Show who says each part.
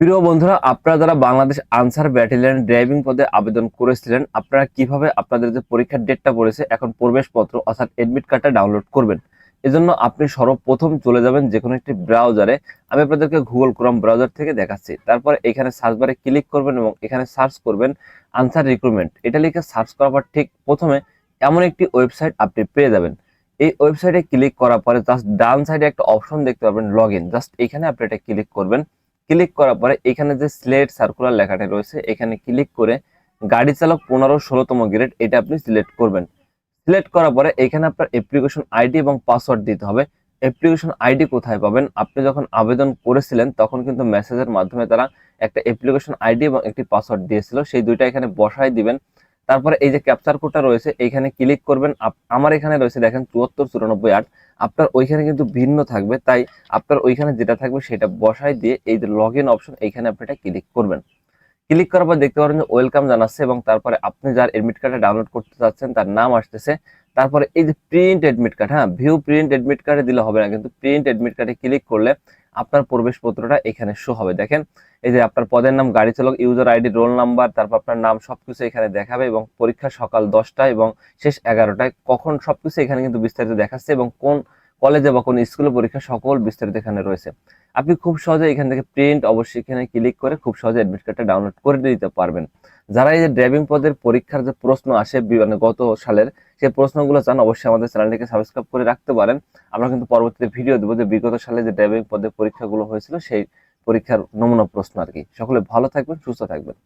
Speaker 1: প্রিয় বন্ধুরা, আপনারা যারা বাংলাদেশ আনসার ব্যাটালিয়ন ড্রাইভিং পদে আবেদন করেছিলেন, আপনারা কীভাবে আপনাদের যে পরীক্ষার ডেটটা পড়েছে এখন প্রবেশপত্র অর্থাৎ এডমিট কার্ডটা ডাউনলোড করবেন? এজন্য আপনি সর্বপ্রথম চলে যাবেন যে কোনো একটি ব্রাউজারে আমি আপনাদেরকে গুগল ক্রোম ব্রাউজার থেকে দেখাচ্ছি। তারপর এখানে সার্চ বারে ক্লিক করবেন এবং এখানে সার্চ করবেন আনসার রিক্রুটমেন্ট এটা লিখে সার্চ করার পর ঠিক প্রথমে এমন একটি ওয়েবসাইট আপনি পেয়ে যাবেন। এই ওয়েবসাইটে ক্লিক করার পরে জাস্ট ডান সাইডে একটা অপশন দেখতে পাবেন লগ ইন জাস্ট এখানে আপনি এটা ক্লিক করবেন। ক্লিক করার পরে এখানে যে স্লেট সার্কুলার লেখাটা রয়েছে, এখানে ক্লিক করে গাড়ি চালক পনেরো ষোলোতম গ্রেড এটা আপনি সিলেক্ট করবেন। সিলেক্ট করার পরে এখানে আপনার অ্যাপ্লিকেশন আইডি এবং পাসওয়ার্ড দিতে হবে। অ্যাপ্লিকেশন আইডি কোথায় পাবেন? আপনি যখন আবেদন করেছিলেন, তখন কিন্তু মেসেজের মাধ্যমে তারা একটা অ্যাপ্লিকেশন আইডি এবং একটি পাসওয়ার্ড দিয়েছিল। সেই দুইটা এখানে বসাই দিবেন। তারপরে এই যে ক্যাপচার কোডটা রয়েছে, এইখানে ক্লিক করবেন। আমার এখানে রয়েছে দেখেন চুয়াত্তর চুরানব্বই আট। আপনার ওইখানে কিন্তু ভিন্ন থাকবে, তাই আপনার ওইখানে যেটা থাকবে সেটা বসাই দিয়ে এই যে লগ ইন অপশন এইখানে আপনি এটা ক্লিক করবেন। ক্লিক করার পর দেখতে পারেন যে ওয়েলকাম জানাচ্ছে এবং তারপরে আপনি যার এডমিট কার্ডটা ডাউনলোড করতে চাচ্ছেন, তার নাম আসতেছে। তারপরে এই যে প্রিন্ট এডমিট কার্ড হ্যাঁ ভিউ প্রিন্ট এডমিট কার্ডে দিলে হবে না, কিন্তু প্রিন্ট এডমিট কার্ডে ক্লিক করলে আপনার প্রবেশপত্রটা এখানে শো হবে। দেখেন, এই যে আপনার পদের নাম, গাড়ি চালক ইউজার আইডি রোল নাম্বার তারপর আপনার নাম সবকিছু এখানে দেখাবে এবং পরীক্ষা সকাল দশটায় এবং শেষ এগারোটায় কখন সবকিছু এখানে কিন্তু বিস্তারিত দেখাচ্ছে এবং কোন কলেজে বা কোন স্কুলে পরীক্ষা সকল বিস্তারিত এখানে রয়েছে। আপনি খুব সহজে এখান থেকে প্রিন্ট অবশ্যই এখানে ক্লিক করে খুব সহজে অ্যাডমিট কার্ডটা ডাউনলোড করে দিতে পারবেন। যারা এই যে ড্রাইভিং পদের পরীক্ষার যে প্রশ্ন আসে মানে গত সালের সেই প্রশ্নগুলো চান, অবশ্যই আমাদের চ্যানেলটিকে সাবস্ক্রাইব করে রাখতে পারেন। আমরা কিন্তু পরবর্তীতে ভিডিও দেবো যে বিগত সালে যে ড্রাইভিং পদের পরীক্ষাগুলো হয়েছিল, সেই পরীক্ষার নমুনা প্রশ্ন আর কি। সকলে ভালো থাকবেন, সুস্থ থাকবেন।